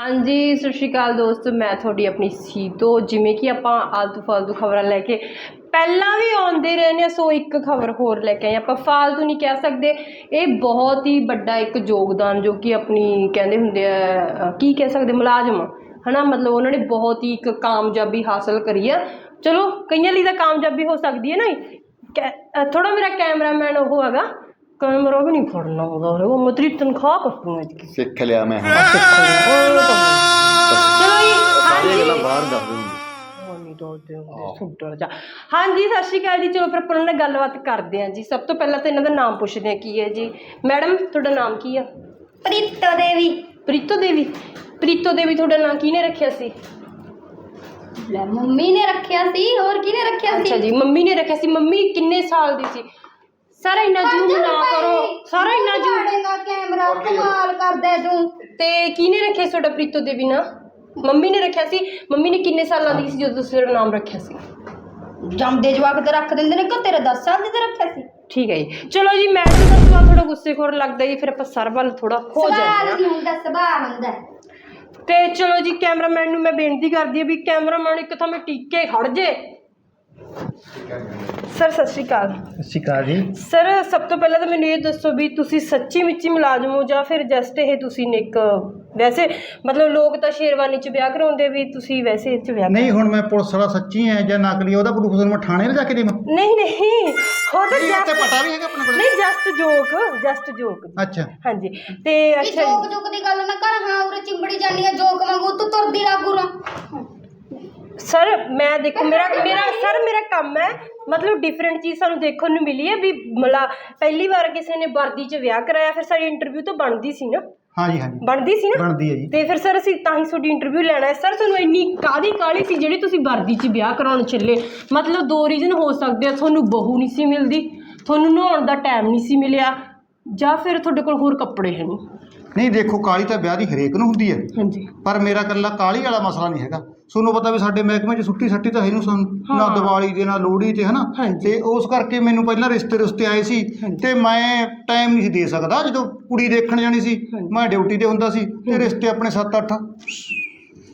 ਹਾਂਜੀ, ਸਤਿ ਸ਼੍ਰੀ ਅਕਾਲ ਦੋਸਤੋ, ਮੈਂ ਤੁਹਾਡੀ ਆਪਣੀ ਸੀਤੋ। ਜਿਵੇਂ ਕਿ ਆਪਾਂ ਆਲਤੂ ਫਾਲਤੂ ਖਬਰਾਂ ਲੈ ਕੇ ਪਹਿਲਾਂ ਵੀ ਆਉਂਦੇ ਰਹੇ ਨੇ ਸੋ ਇੱਕ ਖਬਰ ਹੋਰ ਲੈ ਕੇ ਆਏ ਆਪਾਂ ਫਾਲਤੂ ਨਹੀਂ ਕਹਿ ਸਕਦੇ। ਇਹ ਬਹੁਤ ਹੀ ਵੱਡਾ ਇੱਕ ਯੋਗਦਾਨ ਜੋ ਕਿ ਆਪਣੀ ਕਹਿੰਦੇ ਹੁੰਦੇ ਆ ਕੀ ਕਹਿ ਸਕਦੇ, ਮੁਲਾਜ਼ਮ। ਹਨਾ, ਮਤਲਬ ਉਹਨਾਂ ਨੇ ਬਹੁਤ ਹੀ ਇੱਕ ਕਾਮਯਾਬੀ ਹਾਸਲ ਕਰੀ ਆ। ਚਲੋ, ਕਈਆਂ ਲਈ ਤਾਂ ਕਾਮਯਾਬੀ ਹੋ ਸਕਦੀ ਹੈ ਨਾ। ਥੋੜਾ ਮੇਰਾ ਕੈਮਰਾਮੈਨ ਉਹ ਹੈਗਾ। ਕੈਮਰਾ ਵੀ ਨਹੀਂ ਫੜਨਾ ਉਹਦਾ ਉਹ ਮਤਰੀ ਤਨਖਾਹ ਕੱਟੂਗਾ ਜੀ ਸਿੱਖ ਲਿਆ ਮੈਂ ਹੁਣ ਚਲੋ ਜੀ ਸਾਰੀਆਂ ਗੱਲਾਂ ਬਾਹਰ ਦੱਸ ਦੂੰਗੀ ਹਾਂਜੀ ਸਤਿ ਸ਼੍ਰੀ ਅਕਾਲ ਜੀ ਚਲੋ ਫਿਰ ਆਪਾਂ ਉਹਨਾਂ ਨਾਲ ਗੱਲਬਾਤ ਕਰਦੇ ਹਾਂ ਜੀ ਸਭ ਤੋਂ ਪਹਿਲਾਂ ਤਾਂ ਇਹਨਾਂ ਦਾ ਨਾਮ ਪੁੱਛਦੇ ਹਾਂ ਕੀ ਹੈ ਜੀ ਮੈਡਮ ਤੁਹਾਡਾ ਨਾਮ ਕੀ ਆ ਪ੍ਰੀਤੋ ਦੇਵੀ ਪ੍ਰੀਤੋ ਦੇਵੀ ਪ੍ਰੀਤੋ ਦੇਵੀ ਤੁਹਾਡਾ ਨਾਮ ਕਿਹਨੇ ਰੱਖਿਆ ਸੀ ਲੈ ਮੰਮੀ ਨੇ ਰੱਖਿਆ ਸੀ ਹੋਰ ਕਿਹਨੇ ਰੱਖਿਆ ਅੱਛਾ ਸੀ ਜੀ ਮੰਮੀ ਨੇ ਰੱਖਿਆ ਸੀ ਮੰਮੀ ਕਿੰਨੇ ਸਾਲ ਦੀ ਸੀ ਸਾਰਾ ਇੰਨਾ ਜ਼ੂਮ ਨਾ ਕਰੋ ਸਾਰਾ ਇੰਨਾ ਜ਼ੂਮ ਦਾ ਕੈਮਰਾ ਕਮਾਲ ਕਰਦਾ ਤੂੰ। ਤੇ ਕਿਹਨੇ ਰੱਖਿਆ ਸੀ ਤੁਹਾਡਾ ਪ੍ਰੀਤੋ ਦੇਵੀ ਨਾ ਮੰਮੀ ਨੇ ਰੱਖਿਆ ਸੀ? ਮੰਮੀ ਨੇ ਕਿੰਨੇ ਸਾਲਾਂ ਦੀ ਸੀ ਜਦੋਂ ਤੁਸੀਂ ਤੁਹਾਡਾ ਨਾਮ ਰੱਖਿਆ ਸੀ? ਜੰਮਦੇ ਜਵਾਕ ਤੇ ਰੱਖ ਦਿੰਦੇ ਨੇ ਕਿ ਤੇਰੇ 10 ਸਾਲ ਦੀ ਤੇ ਰੱਖਿਆ ਸੀ? ਠੀਕ ਹੈ ਜੀ। ਚਲੋ ਜੀ ਮੈਡਮ ਦਾ ਸਵਾਲ ਥੋੜਾ ਗੁੱਸੇਖੋਰ ਲੱਗਦਾ ਜੀ ਫਿਰ ਆਪਾਂ ਸਰ ਵੱਲ ਥੋੜਾ ਹੋ ਜਾਂਦੇ ਹਾਂ। ਸਵਾਲ ਨਹੀਂ ਹੁੰਦਾ ਸੁਭਾਅ ਹੁੰਦਾ ਤੇ ਚਲੋ ਜੀ ਕੈਮਰਾਮੈਨ ਨੂੰ ਮੈਂ ਬੇਨਤੀ ਕਰਦੀ ਹਾਂ ਵੀ ਕੈਮਰਾਮੈਨ ਇੱਕ ਥਾਂ ਮੈਂ ਟਿੱਕੇ ਖੜ ਜੇ। ਸਰ ਸਤਿ ਸ਼੍ਰੀ ਅਕਾਲ। ਸਤਿ ਸ਼੍ਰੀ ਅਕਾਲ ਜੀ। ਸਰ ਸਭ ਤੋਂ ਪਹਿਲਾਂ ਤਾਂ ਮੈਨੂੰ ਇਹ ਦੱਸੋ ਵੀ ਤੁਸੀਂ ਸੱਚੀ ਮੁੱਚੀ ਮੁਲਾਜ਼ਮ ਹੋ ਜਾਂ ਫਿਰ ਜਸਟ ਇਹ ਤੁਸੀਂ ਨੇ ਇੱਕ ਵੈਸੇ ਮਤਲਬ ਲੋਕ ਤਾਂ ਸ਼ੇਰਵਾਨੀ ਚ ਵਿਆਹ ਕਰਾਉਂਦੇ ਵੀ ਤੁਸੀਂ ਵੈਸੇ ਇਹ ਚ ਵਿਆਹ ਨਹੀਂ ਹੁਣ ਮੈਂ ਪੁਲਿਸ ਵਾਲਾ ਸੱਚੀ ਹੈ ਜਾਂ ਨਕਲੀ ਉਹਦਾ ਪ੍ਰੂਫ ਤੁਹਾਨੂੰ ਮੈਂ ਥਾਣੇ ਲਿਜਾ ਕੇ ਦੇਵਾਂ। ਨਹੀਂ ਨਹੀਂ ਹੋ ਤਾਂ ਨਹੀਂ ਉੱਤੇ just- ਪਤਾ ਵੀ ਹੈਗਾ ਆਪਣੇ ਕੋਲ। ਨਹੀਂ ਜਸਟ ਜੋਕ ਜਸਟ ਜੋਕ ਅੱਛਾ। ਹਾਂਜੀ ਤੇ ਅੱਛਾ ਜੀ। ਜੋਕ ਜੋਕ ਦੀ ਗੱਲ ਨਾ ਕਰ ਹਾਂ ਉਰੇ ਚਿੰਬੜੀ ਜਾਨੀ ਆ ਜੋਕ ਵਾਂਗੂ ਤੂੰ ਤੁਰਦੀ ਰਹਿ ਗੁਰਾ ਸਰ ਮੈਂ ਦੇਖੋ ਮੇਰਾ ਮੇਰਾ ਸਰ ਮੇਰਾ ਕੰਮ ਹੈ ਮਤਲਬ ਡਿਫਰੈਂਟ ਚੀਜ਼ ਸਾਨੂੰ ਦੇਖਣ ਨੂੰ ਮਿਲੀ ਹੈ ਵੀ ਮਲਾ ਪਹਿਲੀ ਵਾਰ ਕਿਸੇ ਨੇ ਵਰਦੀ 'ਚ ਵਿਆਹ ਕਰਾਇਆ ਫਿਰ ਸਾਡੀ ਇੰਟਰਵਿਊ ਤਾਂ ਬਣਦੀ ਸੀ ਨਾ? ਹਾਂਜੀ ਹਾਂਜੀ। ਬਣਦੀ ਸੀ ਨਾ? ਬਣਦੀ ਹੈ ਜੀ। ਤੇ ਫਿਰ ਸਰ ਅਸੀਂ ਤਾਂ ਹੀ ਤੁਹਾਡੀ ਇੰਟਰਵਿਊ ਲੈਣਾ ਹੈ। ਸਰ ਤੁਹਾਨੂੰ ਇੰਨੀ ਕਾਦੀ ਕਾਲੀ ਸੀ ਜਿਹੜੀ ਤੁਸੀਂ ਵਰਦੀ 'ਚ ਵਿਆਹ ਕਰਾਉਣ ਚੱਲੇ? ਮਤਲਬ ਦੋ ਰੀਜ਼ਨ ਹੋ ਸਕਦੇ ਆ ਤੁਹਾਨੂੰ ਬਹੂ ਨਹੀਂ ਸੀ ਮਿਲਦੀ ਤੁਹਾਨੂੰ ਨਹਾਉਣ ਦਾ ਟਾਈਮ ਨਹੀਂ ਸੀ ਮਿਲਿਆ ਜਾਂ ਫਿਰ ਤੁਹਾਡੇ ਕੋਲ ਹੋਰ ਕੱਪੜੇ ਹੈ ਨਹੀਂ ਨਹੀਂ ਦੇਖੋ ਕਾਲੀ ਤਾਂ ਵਿਆਹ ਦੀ ਹਰੇਕ ਨੂੰ ਹੁੰਦੀ ਹੈ। ਹਾਂਜੀ। ਪਰ ਮੇਰਾ ਕੱਲਾ ਕਾਲੀ ਵਾਲਾ ਮਸਲਾ ਨਹੀਂ ਹੈਗਾ। ਤੁਹਾਨੂੰ ਪਤਾ ਵੀ ਸਾਡੇ ਮਹਿਕਮੇ 'ਚ ਸੁੱਟੀ ਸੱਟੀ ਤਾਂ ਹੈ ਨੂੰ ਸਾਨੂੰ। ਨਾ ਹਾਂ। ਦੀਵਾਲੀ ਤੇ ਨਾ ਲੋਹੜੀ ਤੇ ਹਨਾ? ਹਾਂਜੀ। ਤੇ ਉਸ ਕਰਕੇ ਮੈਨੂੰ ਪਹਿਲਾਂ ਰਿਸ਼ਤੇ ਰਿਸ਼ਤੇ ਆਏ ਸੀ ਤੇ ਮੈਂ ਟਾਈਮ ਨਹੀਂ ਸੀ ਦੇ ਸਕਦਾ। ਜਦੋਂ ਕੁੜੀ ਦੇਖਣ ਜਾਣੀ ਸੀ ਹਾਂਜੀ। ਮੈਂ ਡਿਊਟੀ ਤੇ ਹੁੰਦਾ ਸੀ ਤੇ ਰਿਸ਼ਤੇ ਆਪਣੇ 7-8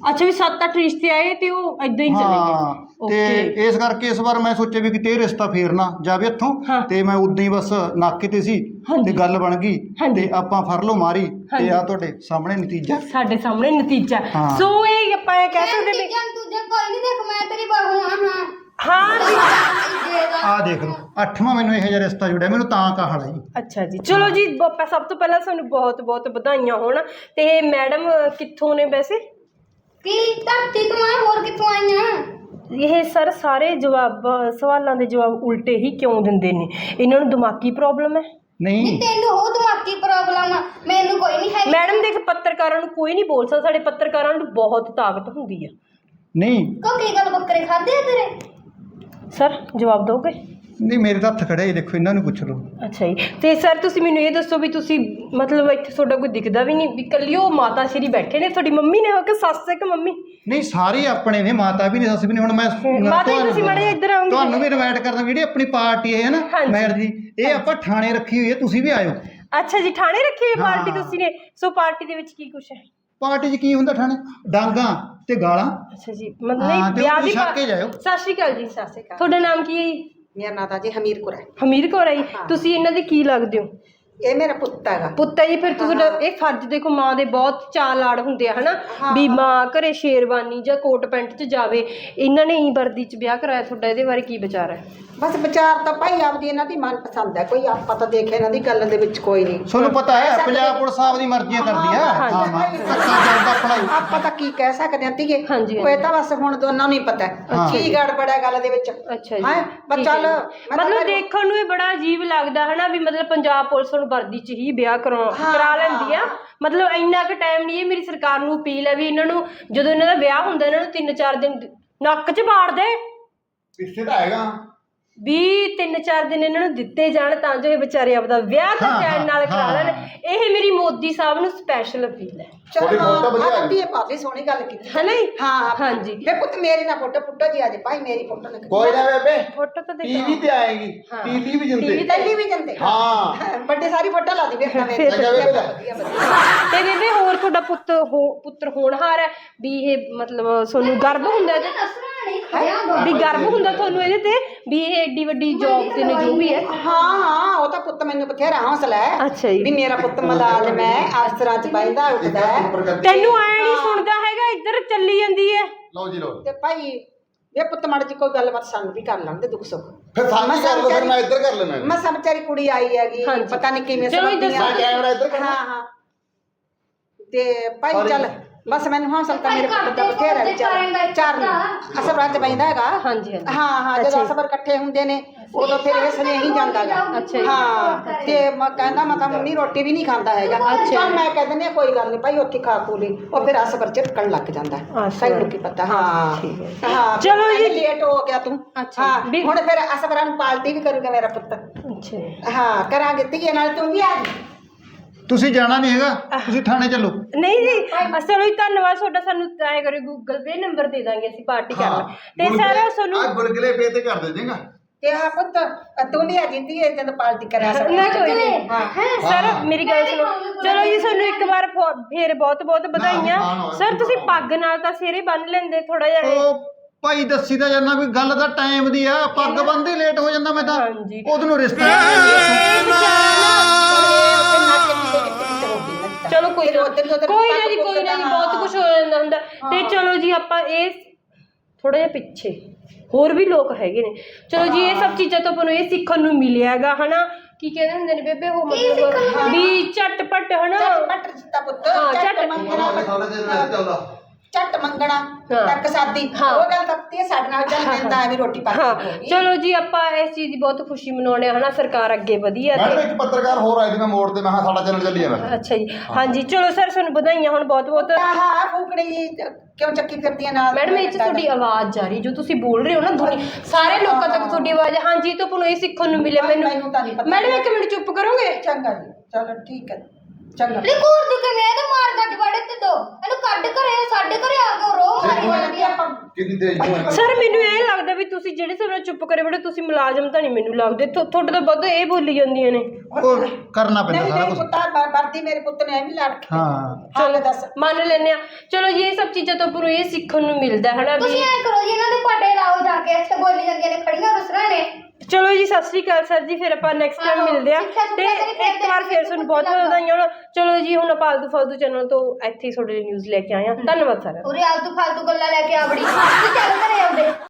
ਅੱਛਾ ਵੀ 7-8 ਰਿਸ਼ਤੇ ਆਏ ਤੇ ਉਹ ਇਦਾਂ ਹੀ ਚਲੇ ਹਾਂ ਗਏ ਤੇ ਇਸ ਕਰਕੇ ਇਸ ਵਾਰ ਮੈਂ ਸੋਚਿਆ ਵੀ ਕਿਤੇ ਇਹ ਰਿਸ਼ਤਾ ਫੇਰਨਾ ਜਾਵੇ ਇੱਥੋਂ ਹਾਂ। ਤੇ ਮੈਂ ਉਦਾਂ ਹੀ ਬਸ ਨਾਕੇ ਤੇ ਸੀ ਹਾਂਜੀ। ਤੇ ਗੱਲ ਬਣ ਗਈ ਹਾਂਜੀ। ਤੇ ਆਪਾਂ ਫਰਲੋ ਮਾਰੀ ਹਾਂਜੀ। ਤੇ ਆ ਤੁਹਾਡੇ ਸਾਹਮਣੇ ਨਤੀਜਾ ਸਾਡੇ ਸਾਹਮਣੇ ਨਤੀਜਾ ਹਾਂ। ਸੋ ਇਹ ਆਪਾਂ ਇਹ ਕਹਿ ਸਕਦੇ ਵੀ ਤੀਜਾ ਤੁਝੇ ਕੋਈ ਨਹੀਂ ਦੇਖ ਮੈਂ ਤੇਰੀ ਬਹੂ ਆ ਹਾਂ ਹਾਂ ਆ ਦੇਖ ਲਓ ਅੱਠਵਾਂ ਮੈਨੂੰ ਇਹੋ ਜਿਹਾ ਰਿਸ਼ਤਾ ਜੁੜਿਆ ਮੈਨੂੰ ਤਾਂ ਕਹਾਲਾ ਜੀ ਅੱਛਾ ਜੀ ਚਲੋ ਜੀ ਬ- ਸਭ ਤੋਂ ਪਹਿਲਾਂ ਤੁਹਾਨੂੰ ਬਹੁਤ ਬਹੁਤ ਵਧਾਈਆਂ ਹੋਣ ਤੇ ਮੈਡਮ ਕਿੱਥੋਂ ਨੇ ਵੈਸੇ ਕੀ ਧਰਤੀ ਤੋਂ ਆ ਹੋਰ ਕਿੱਥੋਂ ਆਈਆਂ? ਇਹ ਸਰ ਸਾਰੇ ਜਵਾਬ ਸਵਾਲਾਂ ਦੇ ਜਵਾਬ ਉਲਟੇ ਹੀ ਕਿਉਂ ਦਿੰਦੇ ਨੇ? ਇਹਨਾਂ ਨੂੰ ਦਿਮਾਗੀ ਪ੍ਰੋਬਲਮ ਹੈ? ਨਹੀਂ। ਨਹੀਂ ਤੈਨੂੰ ਉਹ ਦਿਮਾਗੀ ਪ੍ਰੋਬਲਮ ਆ। ਮੈਨੂੰ ਕੋਈ ਨਹੀਂ ਹੈ ਮੈਡਮ ਦੇਖ ਪੱਤਰਕਾਰਾਂ ਨੂੰ ਕੋਈ ਨਹੀਂ ਬੋਲ ਸਕਦਾ। ਸਾਡੇ ਪੱਤਰਕਾਰਾਂ ਨੂੰ ਬਹੁਤ ਤਾਕਤ ਹੁੰਦੀ ਹੈ ਨਹੀਂ। ਕੋ ਕੀ ਗੱਲ ਬੱਕਰੇ ਖਾਦੇ ਆ ਤੇਰੇ? ਸਰ ਜਵਾਬ ਦੋਗੇ? ਨਹੀਂ ਮੇਰੇ ਤਾਂ ਹੱਥ ਖੜੇ ਇਹ ਦੇਖੋ ਇਹਨਾਂ ਨੂੰ ਪੁੱਛ ਲਓ। ਅੱਛਾ ਜੀ। ਤੇ ਸਰ ਤੁਸੀਂ ਮੈਨੂੰ ਇਹ ਦੱਸੋ ਵੀ ਤੁਸੀਂ ਮਤਲਬ ਇੱਥੇ ਤੁਹਾਡਾ ਕੋਈ ਦਿਖਦਾ ਵੀ ਨਹੀਂ ਵੀ ਉਹ ਮਾਤਾ ਸ਼੍ਰੀ ਬੈਠੇ ਨੇ ਤੁਹਾਡੀ ਮੰਮੀ ਨੇ ਹੋ ਕਿ ਸੱਸ ਹੈ ਕਿ ਮੰਮੀ? ਨਹੀਂ ਸਾਰੇ ਆਪਣੇ ਨੇ ਮਾਤਾ ਵੀ ਨੇ ਸੱਸ ਵੀ ਨੇ ਹੁਣ ਮੈਂ ਮਾਤਾ ਜੀ ਤੁਸੀਂ ਮਾੜੇ ਇੱਧਰ ਆਓਗੇ। ਤੁਹਾਨੂੰ ਵੀ ਇਨਵਾਈਟ ਕਰਦਾ ਜਿਹੜੀ ਆਪਣੀ ਪਾਰਟੀ ਹੈ ਨਾ। ਮੈਰ ਜੀ ਇਹ ਆਪਾਂ ਥਾਣੇ ਰੱਖੀ ਹੋਈ ਹੈ ਤੁਸੀਂ ਵੀ ਆਇਓ। ਅੱਛਾ ਜੀ ਥਾਣੇ ਰੱਖੀ ਹੋਈ ਪਾਰਟੀ ਹਾਂ। ਤੁਸੀਂ ਨੇ। ਸੋ ਪਾਰਟੀ ਦੇ ਵਿੱਚ ਕੀ ਕੁਛ ਹੈ? ਪਾਰਟੀ 'ਚ ਕੀ ਹੁੰਦਾ ਥਾਣੇ ਡਾਂਗਾ ਤੇ ਗਾਲਾਂ। ਅੱਛਾ ਜੀ ਮਤਲਬ ਹਾਂ, ਨਹੀਂ ਵਿਆਹ ਦੀ। ਸਤਿ ਸ਼੍ਰੀ ਅਕਾਲ ਜੀ ਸਤਿ ਸ਼੍ਰੀ ਅਕਾਲ। ਤੁਹਾਡਾ ਨਾਮ ਕੀ ਹੈ ਜੀ? ਮੇਰਾ ਨਾਂ ਤਾਂ ਜੀ ਹਮੀਰਪੁਰ ਹੈ। ਹਮੀਰ ਕੌਰ ਹੈ ਜੀ। ਤੁਸੀਂ ਇਹਨਾਂ ਦੇ ਕੀ ਲੱਗਦੇ ਹੋ? ਇਹ ਮੇਰਾ ਪੁੱਤ ਹੈਗਾ। ਪੁੱਤ ਹੈ ਜੀ ਫਿਰ ਤੁਸੀਂ ਤੁਹਾਡਾ ਇਹ ਫਰਜ਼ ਦੇਖੋ ਮਾਂ ਦੇ ਬਹੁਤ ਚਾਅ ਲਾੜ ਹੁੰਦੇ ਆ ਹਨਾ? ਵੀ ਮਾਂ ਘਰੇ ਸ਼ੇਰਵਾਨੀ ਜਾਂ ਕੋਟ ਪੈਂਟ 'ਚ ਜਾਵੇ ਇਹਨਾਂ ਨੇ ਹੀ ਵਰਦੀ 'ਚ ਵਿਆਹ ਕਰਾਇਆ ਤੁਹਾਡਾ ਇਹਦੇ ਬਾਰੇ ਕੀ ਵਿਚਾਰ ਹੈ? ਬਸ ਵਿਚਾਰ ਤਾਂ ਭਾਈ ਆਪਦੀ ਇਹਨਾਂ ਦੀ ਮਨ ਪਸੰਦ ਹੈ ਕੋਈ ਆਪਾਂ ਤਾਂ ਦੇਖੇ ਇਹਨਾਂ ਦੀ ਗੱਲ ਦੇ ਵਿੱਚ ਕੋਈ ਨਹੀਂ। ਤੁਹਾਨੂੰ ਪਤਾ ਹੈ ਪੰਜਾਬ ਪੁਲਿਸ ਸਾਹਿਬ ਦੀ ਮਰਜ਼ੀਆਂ ਕਰਦੀ ਆ। ਹਾਂ ਹਾਂ। ਧੱਕਾ ਚੱਲਦਾ ਆਪਣਾ ਹੀ। ਆਪਾਂ ਤਾਂ ਕੀ ਕਹਿ ਸਕਦੇ ਹਾਂ ਧੀਏ? ਹਾਂਜੀ, ਇਹ ਤਾਂ ਬਸ ਹੁਣ ਦੋਨਾਂ ਨੂੰ ਹੀ ਪਤਾ ਹੈ। ਕੀ ਗੜਬੜ ਹੈ ਗੱਲ ਦੇ ਵਿੱਚ? ਅੱਛਾ ਜੀ। ਹੈਂ? ਬਸ ਠੀਕ ਹੈ ਚੱਲ, ਜੀ। ਮੈਂ ਤਾਂ ਮਤਲਬ ਦੇਖਣ ਨੂੰ ਇਹ ਬੜਾ ਅਜੀਬ ਲੱਗਦਾ ਹਨਾ ਵੀ ਮਤਲਬ ਪੰਜਾਬ ਪੁਲਿਸ ਨੂੰ ਵਰਦੀ 'ਚ ਹੀ ਵਿਆਹ ਕਰਾ ਲੈਂਦੀ ਆ। ਮਤਲਬ ਇੰਨਾ ਕੁ ਟਾਈਮ ਨਹੀਂ ਇਹ ਮੇਰੀ ਸਰਕਾਰ ਨੂੰ ਅਪੀਲ ਹੈ ਵੀ ਇਹਨਾਂ ਨੂੰ ਜਦੋਂ ਇਹਨਾਂ ਦਾ ਵਿਆਹ ਹੁੰਦਾ ਇਹਨਾਂ ਨੂੰ ਤਿੰਨ ਚਾਰ ਦਿਨ ਨੱਕ 'ਚ ਬਾੜ ਦੇ। ਪਿੱਛੇ ਤਾਂ ਹੈਗਾ। ਵੀ ਤਿੰਨ ਚਾਰ ਦਿਨ ਇਹਨਾਂ ਨੂੰ ਦਿੱਤੇ ਜਾਣ ਤਾਂ ਜੋ ਇਹ ਵਿਚਾਰੇ ਆਪਦਾ ਵਿਆਹ ਤਾਂ ਹਾਂ, ਚੈਨ ਨਾਲ ਹਾਂ, ਕਰਾ ਹਾਂ। ਲੈਣ। ਇਹ ਮੇਰੀ ਮੋਦੀ ਸਾਹਿਬ ਨੂੰ ਸਪੈਸ਼ਲ ਅਪੀਲ ਹੈ। ਚਲ ਥੋੜੀ ਫੋਟੋ ਵਧੀਆ ਹਾਂ। ਆ ਵੀ ਇਹ ਭਾਬੀ ਸੋਹਣੀ ਗੱਲ ਕੀਤੀ। ਹੈ ਨਹੀਂ? ਹਾਂ ਹਾਂ। ਹਾਂਜੀ। ਵੇ ਪੁੱਤ ਮੇਰੀ ਨਾ ਫੋਟੋ ਫੁੱਟੋ ਜੀ ਅੱਜ ਭਾਈ ਮੇਰੀ ਫੋਟੋ ਨਾ ਕੋਈ ਨਾ ਬੇਬੇ ਫੋਟੋ ਤਾਂ ਦੇਖੋ। ਟੀਵੀ ਤੇ ਆਏਗੀ। ਹਾਂ। ਟੈਲੀਵਿਜ਼ਨ TV ਤੇ ਟੈਲੀਵਿਜ਼ਨ ਤੇ ਹਾਂ। ਵੱਡੇ ਸਾਰੀ ਫੋਟੋ ਲਾ ਦੀ ਵੇ ਨਵੇਂ ਫਿਰ- ਚੰਗਾ ਵੇ ਵਧੀਆ ਵਧੀਆ। ਤੇ ਬੇਬੇ ਹੋਰ ਤੁਹਾਡਾ ਪੁੱਤ ਹੋ ਪੁੱਤਰ ਹੋਣਹਾਰ ਹੈ? ਵੀ ਇਹ ਮਤਲਬ ਤੁਹਾਨੂੰ ਗਰਵ ਹੁੰਦਾ ਨਹੀਂ ਖੜਿਆ ਵੀ ਗਰਵ ਹੁੰਦਾ ਤੁਹਾਨੂੰ ਇਹਦੇ ਤੇ? ਵੀ ਇਹ ਏਡੀ ਵੱਡੀ ਜੌਬ ਤੇ ਨੇ ਜੋ ਵੀ ਹੈ। ਹਾਂ ਹਾਂ ਉਹ ਤਾਂ ਪੁੱਤ ਮੈਨੂੰ ਬਥੇਰਾ ਹੌਸਲਾ ਹੈ ਅੱਛਾ ਜੀ। ਵੀ ਮੇਰਾ ਪੁੱਤ ਮੁਲਾਜ਼ਮ ਹੈ ਅਫਸਰਾਂ ਚ ਬੈਠਦਾ ਉੱਠਦਾ ਹੈ। ਤੈਨੂੰ ਐ ਨਹੀਂ ਸੁਣਦਾ ਹੈਗਾ ਇੱਧਰ ਚੱਲੀ ਜਾਂਦੀ ਹੈ। ਲਓ ਜੀ ਲਓ ਤੇ ਭਾਈ ਵੇ ਪੁੱਤ ਮੜ ਜੀ ਕੋਈ ਗੱਲਬਾਤ ਸਾਨੂੰ ਵੀ ਕਰ ਲੈਣ ਦੇ ਦੁੱਖ ਸੁੱਖ। ਫਿਰ ਸਾਡੀ ਕਰ ਲਓ ਫਿਰ ਮੈਂ ਇੱਧਰ ਕਰ ਲੈਣਾ ਮੈਂ ਸਭ ਵਿਚਾਰੀ ਕੁੜੀ ਆਈ ਹੈਗੀ ਹਾਂਜੀ। ਪਤਾ ਨਹੀਂ ਕਿਵੇਂ ਚਲੋ ਜੀ, ਆ। ਮੈਂ ਕੈਮਰਾ ਇੱਧਰ ਕਰਨਾ। ਹਾਂ ਹਾਂ। ਤੇ ਭਾਈ। ਚੱਲ। ਬਸ ਮੈਨੂੰ ਹੌਸਲਾ ਤਾਂ ਮੇਰੇ ਪੁੱਤ ਦਾ ਭਾਈ ਬਥੇਰਾ ਘਰ ਦੇ ਵਿਚਾਰ ਕਰੇਂਗਾ ਚਾਰ ਨਹੀਂ ਅਸਬਰਾਂ ਚ ਬੈਂਦਾ ਹੈਗਾ ਹਾਂਜੀ ਹਾਂਜੀ ਹਾਂ ਹਾਂ ਅੱਛਾ ਜਦੋਂ ਜੀ। ਅਸਬਰ ਇਕੱਠੇ ਹੁੰਦੇ ਨੇ ਉਦੋਂ ਫਿਰ ਇਹ ਸੁਨੇਹੀ ਜਾਂਦਾ ਗਾ ਅੱਛਾ ਜੀ। ਹਾਂ ਤੇ ਮੈਂ ਕਹਿੰਦਾ ਮੈਂ ਤਾਂ ਮੰਮੀ ਰੋਟੀ ਵੀ ਨਹੀਂ ਖਾਂਦਾ ਹੈਗਾ ਪਰ ਮੈਂ ਕਹਿੰਦੇ ਨੇ ਕੋਈ ਗੱਲ ਨਹੀਂ ਭਾਈ ਉੱਥੇ ਖਾ ਖੂ ਲਈ ਉਹ ਫਿਰ ਅਸਬਰ ਝਟਕਣ ਲੱਗ ਜਾਂਦਾ ਅੱਛਾ। ਤੈਨੂੰ ਕੀ ਪਤਾ ਹਾਂ ਠੀਕ ਹੈ। ਹਾਂ ਚਲੋ ਜੀ। ਲੇਟ ਹੋ ਗਿਆ ਤੂੰ ਅੱਛਾ। ਹਾਂ ਵੀ- ਹੁਣ ਫਿਰ ਅਸਬਰਾਂ ਨੂੰ ਪਾਲਟੀ ਵੀ ਕਰੂਗਾ ਮੇਰਾ ਪੁੱਤ ਅੱਛਾ ਜੀ। ਹਾਂ ਕਰਾਂਗੇ ਧੀਏ ਨਾਲ ਤੂੰ ਵੀ ਆ ਜੀ ਤੁਸੀਂ ਜਾਣਾ ਨਹੀਂ ਹੈਗਾ ਤੁਸੀਂ ਥਾਣੇ ਚੱਲੋ। ਨਹੀਂ ਜੀ ਅ, ਚਲੋ ਜੀ ਧੰਨਵਾਦ ਤੁਹਾਡਾ ਸਾਨੂੰ ਐ ਕਰੇ ਗੂਗਲ ਪੇ ਨੰਬਰ ਦੇ ਦਾਂਗੇ ਅਸੀਂ ਪਾਰਟੀ ਕਰ ਲਾਂ ਤੇ ਸਰ ਤੁਹਾਨੂੰ ਆ ਗੁਲਗਲੇ ਪੇ ਤੇ ਕਰ ਦੇ ਦੇਗਾ ਤੇ ਆ ਪੁੱਤ ਤੂੰ ਧੀਏ ਜਦੋਂ ਪਾਲਟੀ ਕਰਿਆ ਸਭ ਨਾ ਕੋਈ ਨਹੀਂ। ਹਾਂ। ਸਰ ਮੇਰੀ ਗੱਲ ਸੁਣੋ। ਚਲੋ ਜੀ ਤੁਹਾਨੂੰ ਇੱਕ ਵਾਰ ਫੋ- ਫੇਰ ਬਹੁਤ ਬਹੁਤ ਵਧਾਈਆਂ। ਸਰ ਤੁਸੀਂ ਪੱਗ ਨਾਲ ਤਾਂ ਸਿਰੇ ਬੰਨ ਲੈਂਦੇ ਥੋੜਾ ਜਿਹਾ ਇਹ। ਉਹ ਭਾਈ ਦੱਸੀ ਤਾਂ ਜਾਂਦਾ ਵੀ ਗੱਲ ਤਾਂ ਟਾਈਮ ਦੀ ਆ ਪੱਗ ਬੰਨ੍ਹਦੇ ਲੇਟ ਹੋ ਜਾਂਦਾ ਮੈਂ ਤਾਂ। ਹਾਂਜੀ। ਉਹਦੇ ਨੂੰ ਰਿਸ਼ਤਾ ਚਲੋ ਕੋਈ ਨਾ ਉੱਧਰ ਦੀ ਉੱਧਰ ਕੋਈ ਨਾ ਜੀ ਕੋਈ ਨਾ ਜੀ ਬਹੁਤ ਕੁਝ ਹੋ ਜਾਂਦਾ ਹੁੰਦਾ। ਤੇ ਚਲੋ ਜੀ ਆਪਾਂ ਇਹ ਥੋੜਾ ਜਿਹਾ ਪਿੱਛੇ ਹੋਰ ਵੀ ਲੋਕ ਹੈਗੇ ਨੇ। ਚਲੋ ਜੀ ਇਹ ਸਭ ਚੀਜ਼ਾਂ ਤੋਂ ਆਪਾਂ ਨੂੰ ਇਹ ਸਿੱਖਣ ਨੂੰ ਮਿਲਿਆ ਹੈਗਾ ਹਨਾ? ਕੀ ਕਹਿੰਦੇ ਹੁੰਦੇ ਨੇ ਬੇਬੇ ਉਹ ਮਤਲਬ ਵੀ ਝਟਪਟ ਹਨਾ? ਮਟਰ ਜਿੱਤਾ ਪੁੱਤ। ਹਾਂ, ਝੱਟ ਝੱਟ ਮੰਗਣਾ ਸਾਡੇ ਤੇ ਮੈਂ ਚੱਲਦਾ। ਝੱਟ ਮੰਗਣਾ ਹਾਂ। ਤੱਕ ਸਾਦੀ ਹਾਂ। ਉਹ ਗੱਲ ਤੱਕਤੀ ਹੈ ਸਾਡੇ ਨਾਲ ਚੱਲ ਪੈਂਦਾ ਐਵੇਂ ਰੋਟੀ ਪਾ ਹਾਂ। ਕੇ ਚਲੋ ਜੀ ਆਪਾਂ ਇਸ ਚੀਜ਼ ਦੀ ਬਹੁਤ ਖੁਸ਼ੀ ਮਨਾਉਣੇ ਹਨਾ ਸਰਕਾਰ ਅੱਗੇ ਵਧੀ ਆ ਮੈਡਮ ਤੇ ਇੱਕ ਪੱਤਰਕਾਰ ਹੋਰ ਆਏ ਸੀ ਮੈਂ ਮੋੜ ਤੇ ਮੈਂ ਕਿਹਾ ਸਾਡਾ ਚੈਨਲ ਚੱਲੀ ਜਾਣਾ ਅੱਛਾ ਜੀ। ਹਾਂਜੀ ਚਲੋ ਸਰ ਤੁਹਾਨੂੰ ਵਧਾਈਆਂ ਹੁਣ ਬਹੁਤ ਬਹੁਤ। ਆਹ ਫੂਕਣੀ ਕਿਉਂ ਚੱਕੀ ਫਿਰਦੀਆਂ ਨਾਲ? ਮੈਡਮ ਇਹ 'ਚ ਤੁਹਾਡੀ ਆਵਾਜ਼ ਜਾ ਰਹੀ ਜੋ ਤੁਸੀਂ ਬੋਲ ਰਹੇ ਹੋ ਨਾ ਦੁਨੀ ਸਾਰੇ ਲੋਕਾਂ ਤੱਕ ਤੁਹਾਡੀ ਆਵਾਜ਼ ਹਾਂਜੀ ਤੋਂ ਤੁਹਾਨੂੰ ਇਹ ਸਿੱਖਣ ਨੂੰ ਮਿਲਿਆ ਮੈਨੂੰ। ਮੈਨੂੰ ਤਾਂ ਨਹੀਂ ਪਤਾ। ਮੈਡਮ ਇੱਕ ਮਿੰਟ ਚੁੱਪ ਕਰੋਗੇ? ਚੰਗਾ ਜੀ ਚਲੋ ਠੀਕ ਹੈ। ਚੰਗਾ। ਰਿਕੂਰ ਤੂੰ ਕਿਵੇਂ ਇਹਦੇ ਮਾਰ ਗੱਜ ਵੜੇ ਤੇ ਦੋ। ਇਹਨੂੰ ਕੱਢ ਘਰੇ ਸਾਡੇ ਘਰੇ ਆ ਕੇ ਰੋ ਮਾਰੀ ਜਾਂਦੀ ਆ। ਕਿੰਨੀ ਤੇਜ਼ ਨੂੰ ਸਰ ਮੈਨੂੰ ਇਹ ਲੱਗਦਾ ਵੀ ਤੁਸੀਂ ਜਿਹੜੇ ਸਮੇਂ ਚੁੱਪ ਕਰੇ ਬੜੇ ਤੁਸੀਂ ਮੁਲਾਜ਼ਮ ਤਾਂ ਨਹੀਂ ਮੈਨੂੰ ਲੱਗਦੇ। ਥੋ- ਤੁਹਾਡੇ ਤੋਂ ਵੱਧ ਇਹ ਬੋਲੀ ਜਾਂਦੀਆਂ ਨੇ। ਉਹ ਕਰਨਾ ਪੈਂਦਾ ਨਹੀਂ ਸਾਰਾ ਨਹੀਂ ਕੁਝ ਪੁੱਤਾ ਬ- ਵਰਦੀ ਮੇਰੇ ਪੁੱਤ ਨੇ ਐਵੇਂ ਲੜ ਕੇ। ਹਾਂ। ਚਲੋ ਦੱਸ। ਮੰਨ ਲੈਂਦੇ ਆ। ਚਲੋ ਜੀ ਇਹ ਸਭ ਚੀਜ਼ਾਂ ਤੋਂ ਨੂੰ ਇਹ ਸਿੱਖਣ ਨੂੰ ਮਿਲਦਾ ਹੈ ਹਨਾ ਤੁਸੀਂ ਵੀ ਐ ਕਰੋ ਜੀ ਇਹਨਾਂ ਦੇ ਪਟੇ ਲਾਓ ਜਾ ਕੇ ਇੱਥੇ ਬੋਲੀ ਜਾਂਦੀਆਂ ਨੇ ਖੜੀਆਂ ਰੁਸਰਾਂ ਨੇ ਚਲੋ ਜੀ ਸਤਿ ਸ਼੍ਰੀ ਅਕਾਲ ਸਰ ਜੀ ਫਿਰ ਆਪਾਂ ਨੈਕਸਟ ਟਾਈਮ ਆਹੋ, ਮਿਲਦੇ ਆ ਸਿੱਖਿਆ ਸੁੱਖਿਆ ਤੇ ਕਰੀ ਇੱਕ ਵਾਰ ਫਿਰ ਤੁਹਾਨੂੰ ਬਹੁਤ ਬਹੁਤ ਵਧਾਈਆਂ ਹੋਣ। ਚਲੋ ਜੀ ਹੁਣ ਪਾਲਤੂ ਫਾਲਤੂ ਚੈਨਲ ਤੋਂ ਇੱਥੇ ਹੀ ਤੁਹਾਡੇ ਲਈ ਨਿਊਜ਼ ਲੈ ਕੇ ਆਏ ਆ ਧੰਨਵਾਦ ਸਰ ਉਰੇ ਆਲਤੂ ਫਾਲਤੂ ਗੱਲਾਂ ਲੈ ਕੇ ਆਵੜੀ। ਤੁਸੀਂ ਚੱਲ ਘਰੇ ਆਉਂਦੇ।